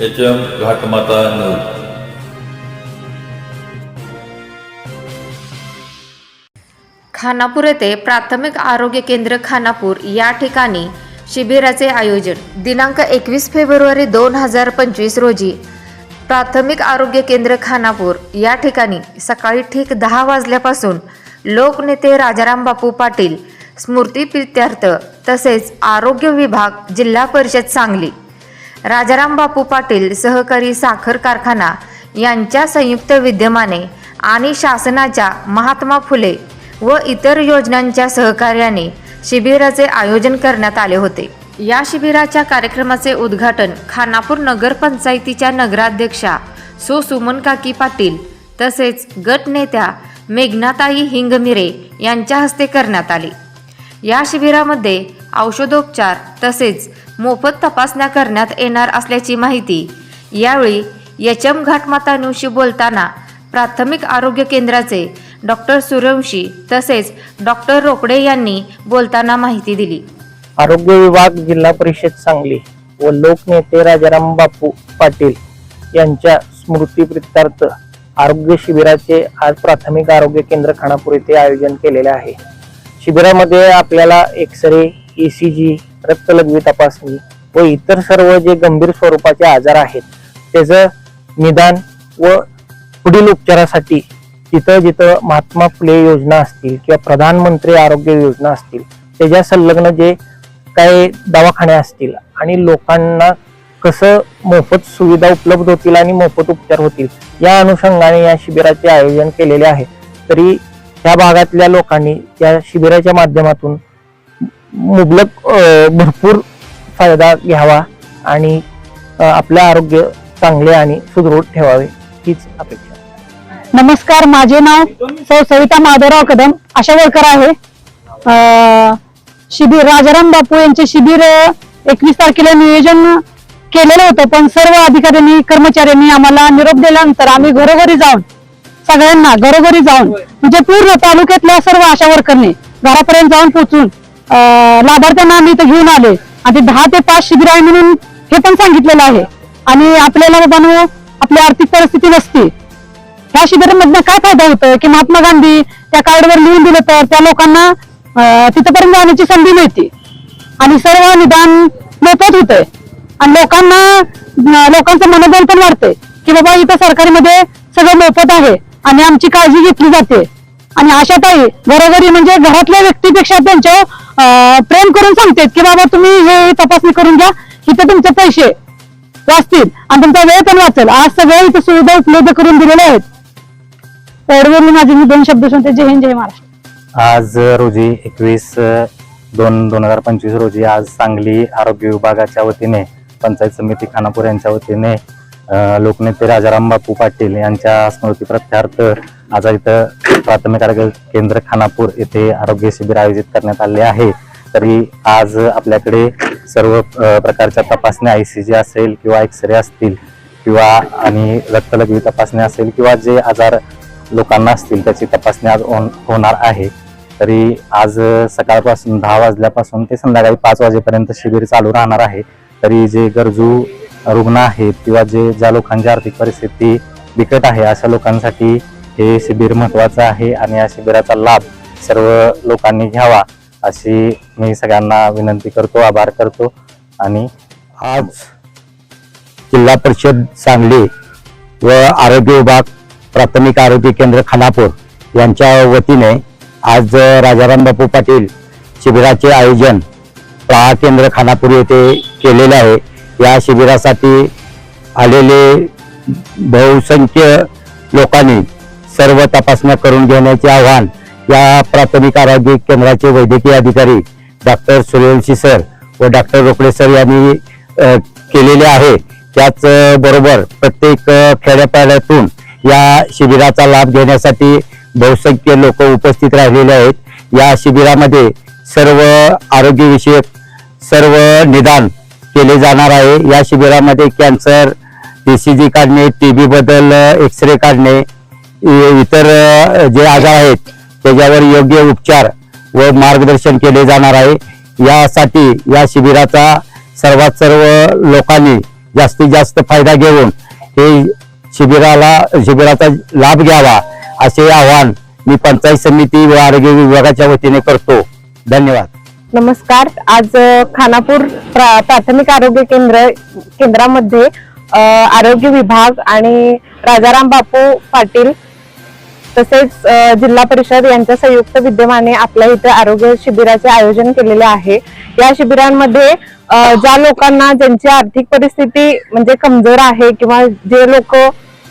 H M घाटमाता नऊ खानापूर येथे प्राथमिक आरोग्य केंद्र खानापूर या ठिकाणी शिबिराचे आयोजन. दिनांक एकवीस फेब्रुवारी दोन हजार पंचवीस रोजी प्राथमिक आरोग्य केंद्र खानापूर या ठिकाणी सकाळी ठीक दहा वाजल्यापासून लोकनेते राजाराम बापू पाटील स्मृती प्रित्यर्थ तसेच आरोग्य विभाग जिल्हा परिषद सांगली राजाराम बापू पाटील सहकारी साखर कारखाना यांच्या संयुक्त विद्यमाने आणि शासनाच्या महात्मा फुले व इतर योजनांच्या सहकार्याने शिबिराचे आयोजन करण्यात आले होते. या शिबिराच्या कार्यक्रमाचे उद्घाटन खानापूर नगरपंचायतीच्या नगराध्यक्षा सो. सुमन काकी पाटील तसेच गटनेत्या मेघनाताई हिंगमिरे यांच्या हस्ते करण्यात आले. या शिबिरामध्ये औषधोपचार तसेच मोफत तपासण्या करण्यात येणार असल्याची माहिती. यावेळी एच एम घाटमातानुशी बोलताना प्राथमिक आरोग्य केंद्राचे डॉक्टर सूर्यवंशी तसेच डॉक्टर रोकडे यांनी बोलताना माहिती दिली. आरोग्य विभाग जिल्हा परिषद सांगली व लोकनेते राजाराम बापू पाटील यांच्या स्मृतीप्रित्यर्थ आरोग्य शिबिराचे आज प्राथमिक आरोग्य केंद्र खानापूर येथे आयोजन केलेले आहे. शिबिरामध्ये आपल्याला एक्सरे ए सी जी रक्तलघवी तपासणी व इतर सर्व जे गंभीर स्वरूपाचे आजार आहेत त्याचं निदान व पुढील उपचारासाठी जिथं जिथं महात्मा फुले योजना असतील किंवा प्रधानमंत्री आरोग्य योजना असतील त्याच्या संलग्न जे काही दवाखाने असतील आणि लोकांना कसं मोफत सुविधा उपलब्ध होतील आणि मोफत उपचार होतील या अनुषंगाने या शिबिराचे आयोजन केलेले आहे. तरी या भागातल्या लोकांनी या शिबिराच्या माध्यमातून मुबलक भरपूर फायदा घ्यावा आणि आपलं आपले आरोग्य चांगले आणि सुदृढ ठेवावे हीच अपेक्षा. नमस्कार माझे नाव सौ सविता माधवराव कदम आशा वर्कर आहे. शिबिर राजाराम बापू यांचे शिबिर एकवीस तारखेला नियोजन केलेलं होतं पण सर्व अधिकाऱ्यांनी कर्मचाऱ्यांनी आम्हाला निरोप दिल्यानंतर आम्ही घरोघरी जाऊन सगळ्यांना घरोघरी जाऊन म्हणजे पूर्ण तालुक्यातल्या सर्व आशा वर्करने घरापर्यंत जाऊन पोहोचून लाभार्थ्यांना आम्ही इथं घेऊन आले. आणि दहा ते पाच शिबिर आहे म्हणून हे पण सांगितलेलं आहे. आणि आपल्याला बाबांनो आपली आर्थिक परिस्थिती नसते. ह्या शिबिरामधनं काय फायदा होतोय की महात्मा गांधी त्या कार्डवर लिहून दिलं तर त्या लोकांना तिथपर्यंत जाण्याची संधी मिळते. आणि सर्व निदान मोफत होतंय. आणि लोकांना लोकांचं मनोबल पण वाढतंय की बाबा इथं सरकारीमध्ये सगळं मोफत आहे आणि आमची काळजी घेतली जाते. आणि आशाताई घरोघरी म्हणजे घरातल्या व्यक्तीपेक्षा त्यांच्या प्रेम करून सांगतात की बाबा तुम्ही हे तपासणी करून घ्या इथं तुमचे पैसे वाचतील आणि तुमचा वेळ पण वाचेल. आज सगळे इथे सुविधा उपलब्ध करून दिलेल्या आहेत. एवढे माझे मी दोन शब्द सांगते. जय हिंद जय महाराष्ट्र. आज रोजी एकवीस दोन दोन हजार पंचवीस रोजी आज सांगली आरोग्य विभागाच्या वतीने पंचायत समिती खानापूर यांच्या वतीने लोकनेते राजाराम बापू पाटील यांच्या स्मृती प्रत्यार्थ आज इथं प्राथमिक आरोग्य केंद्र खानापूर येथे आरोग्य शिबिर आयोजित करण्यात आले आहे. तरी आज आपल्याकडे सर्व प्रकारच्या तपासण्या आय सी जी असेल किंवा एक्सरे असतील किंवा आणि रक्तलघवी तपासणी असेल किंवा जे आजार लोकांना असतील त्याची तपासणी आज होणार आहे. तरी आज सकाळपासून दहा वाजल्यापासून ते संध्याकाळी पाच वाजेपर्यंत शिबिर चालू राहणार आहे. तरी जे गरजू रुग्ण आहेत किंवा जे ज्या लोकांची आर्थिक परिस्थिती बिकट आहे अशा लोकांसाठी हे शिबिर महत्वाचं आहे आणि या शिबिराचा लाभ सर्व लोकांनी घ्यावा अशी मी सगळ्यांना विनंती करतो आभार करतो. आणि आज जिल्हा परिषद सांगली व आरोग्य विभाग प्राथमिक आरोग्य केंद्र खानापूर यांच्या वतीने आज राजाराम बापू पाटील शिबिराचे आयोजन प्रहा केंद्र खानापूर येथे केलेले आहे. या शिबिरासाठी आलेले बहुसंख्य लोकांनी सर्व तपासण्या करून घेण्याचे आव्हान या प्राथमिक आरोग्य केंद्राचे वैद्यकीय अधिकारी डॉक्टर सूर्यवंशी सर व डॉक्टर रोकडे सर यांनी केलेले आहे. त्याचबरोबर प्रत्येक खेड्यापाड्यातून या शिबिराचा लाभ घेण्यासाठी बहुसंख्य लोक उपस्थित राहिलेले आहेत. या शिबिरामध्ये सर्व आरोग्यविषयक सर्व निदान केले जाणार आहे. या शिबिरामध्ये कॅन्सर ए सी जी काढणे टी बद्दल एक्सरे काढणे इतर जे आजार आहेत त्याच्यावर योग्य उपचार व मार्गदर्शन केले जाणार आहे. यासाठी या शिबिराचा सर्वात सर्व लोकांनी जास्तीत जास्त फायदा घेऊन हे शिबिराला शिबिराचा लाभ घ्यावा असे आवाहन मी पंचायत समिती व आरोग्य विभागाच्या वतीने करतो. धन्यवाद. नमस्कार. आज खानापूर प्रा- प्राथमिक आरोग्य केंद्र केंद्रामध्ये आरोग्य विभाग आणि राजाराम बापू पाटील तसेच जिल्हा परिषद यांच्या संयुक्त विद्यमाने आपल्या इथे आरोग्य शिबिराचे आयोजन केलेले आहे. या शिबिरांमध्ये ज्या लोकांना ज्यांची आर्थिक परिस्थिती म्हणजे कमजोर आहे किंवा जे लोक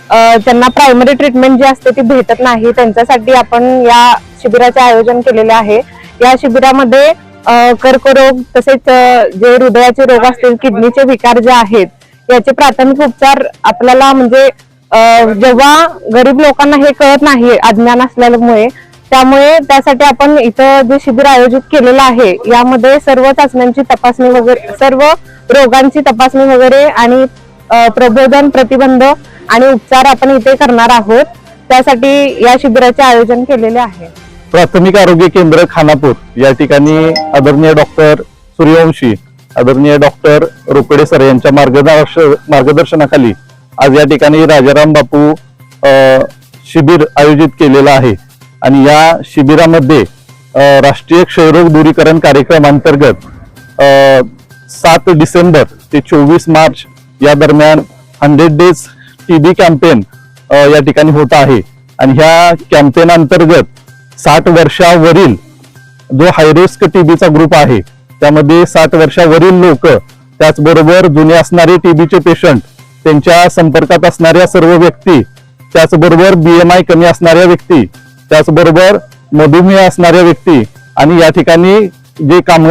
त्यांना प्रायमरी ट्रीटमेंट जी असते ती भेटत नाही त्यांच्यासाठी आपण या शिबिराचे आयोजन केलेले आहे. या शिबिरामध्ये कर्करोग तसेच जे हृदयाचे रोग असतील किडनीचे विकार जे आहेत याचे प्राथमिक उपचार आपल्याला म्हणजे जेव्हा गरीब लोकांना हे कळत नाही अज्ञान असल्यामुळे त्यामुळे त्यासाठी आपण इथं जे शिबिर आयोजित केलेलं आहे यामध्ये सर्व चाचण्यांची तपासणी वगैरे सर्व रोगांची तपासणी वगैरे आणि प्रबोधन प्रतिबंध आणि उपचार आपण इथे करणार आहोत. त्यासाठी या शिबिराचे आयोजन केलेले आहे. प्राथमिक आरोग्य केंद्र खानापूर. या ठिकाणी आदरणीय डॉक्टर सूर्यवंशी आदरणीय डॉक्टर रोकडे सर यांच्या मार्गदर्श मार्गदर्शनाखाली आज या ठिकाणी राजाराम बापू शिबिर आयोजित केलेलं आहे. आणि या शिबिरामध्ये राष्ट्रीय क्षयरोग दूरीकरण कार्यक्रमांतर्गत सात डिसेंबर ते चोवीस मार्च या दरम्यान हंड्रेड डेज टीबी कॅम्पेन या ठिकाणी होत आहे. आणि ह्या कॅम्पेन अंतर्गत साठ वर्षावरील जो हायरिस्क टीबीचा ग्रुप आहे त्यामध्ये साठ वर्षावरील लोक त्याचबरोबर जुने असणारे टीबीचे पेशंट त्यांच्या संपर्कात असणाऱ्या सर्व व्यक्ती त्याचबरोबर बीएमआय कमी असणाऱ्या व्यक्ती त्याचबरोबर मधुमेह असणाऱ्या व्यक्ती आणि या ठिकाणी जे काम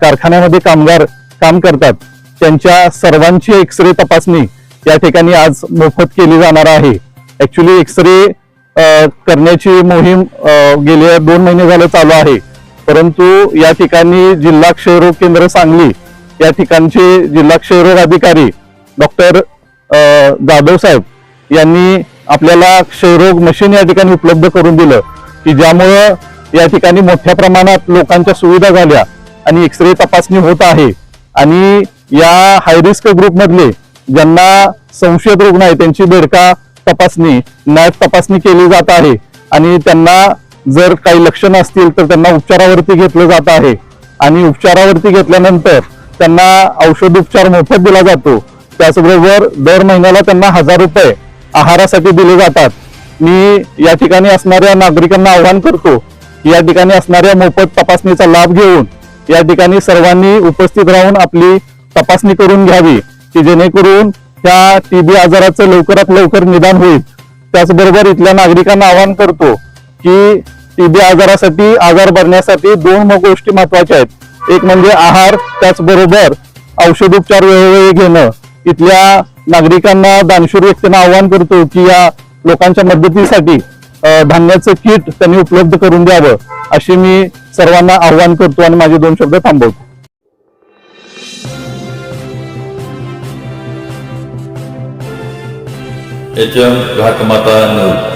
कारखान्यामध्ये कामगार काम करतात त्यांच्या सर्वांची एक्सरे तपासणी या ठिकाणी आज मोफत केली जाणार आहे. ऍक्च्युली एक्सरे करण्याची मोहीम गेल्या गेले दोन महिने झालं चालू आहे. परंतु या ठिकाणी जिल्हा क्षयरोग केंद्र सांगली या ठिकाणचे जिल्हा क्षयरोग अधिकारी डॉक्टर जाधव साहेब यांनी आपल्याला क्षयरोग मशीन या ठिकाणी उपलब्ध करून दिलं की ज्यामुळं या ठिकाणी मोठ्या प्रमाणात लोकांच्या सुविधा झाल्या आणि एक्सरे तपासणी होत आहे. आणि या हायरिस्क ग्रुपमधले ज्यांना संशयित रुग्ण आहे त्यांची बेडका तपासणी नॅट तपासणी केली जात आहे. आणि त्यांना जर काही लक्षणं असतील तर त्यांना उपचारावरती घेतलं जात आहे. आणि उपचारावरती घेतल्यानंतर त्यांना औषधोपचार मोफत दिला जातो. त्याचबरोबर दर महिन्याला त्यांना हजार रुपये आहारासाठी दिले जातात. मी या ठिकाणी असणाऱ्या नागरिकांना आवाहन करतो या ठिकाणी असणाऱ्या मोफत तपासणीचा लाभ घेऊन या ठिकाणी सर्वांनी उपस्थित राहून आपली तपासणी करून घ्यावी की जेणेकरून त्या टीबी आजाराचं लवकरात लवकर निदान होईल. त्याचबरोबर इथल्या नागरिकांना आवाहन करतो की टीबी आजारासाठी आजार भरण्यासाठी दोन गोष्टी महत्त्वाच्या आहेत. एक म्हणजे आहार त्याचबरोबर औषधोपचार वेळोवेळी घेणं. इथल्या नागरिकांना दानशूर व्यक्तींना आवाहन करतो की या लोकांच्या मदतीसाठी धान्याचं किट त्यांनी उपलब्ध करून द्यावं अशी मी सर्वांना आवाहन करतो आणि माझे दोन शब्द थांबवतो. H M Ghatmata news.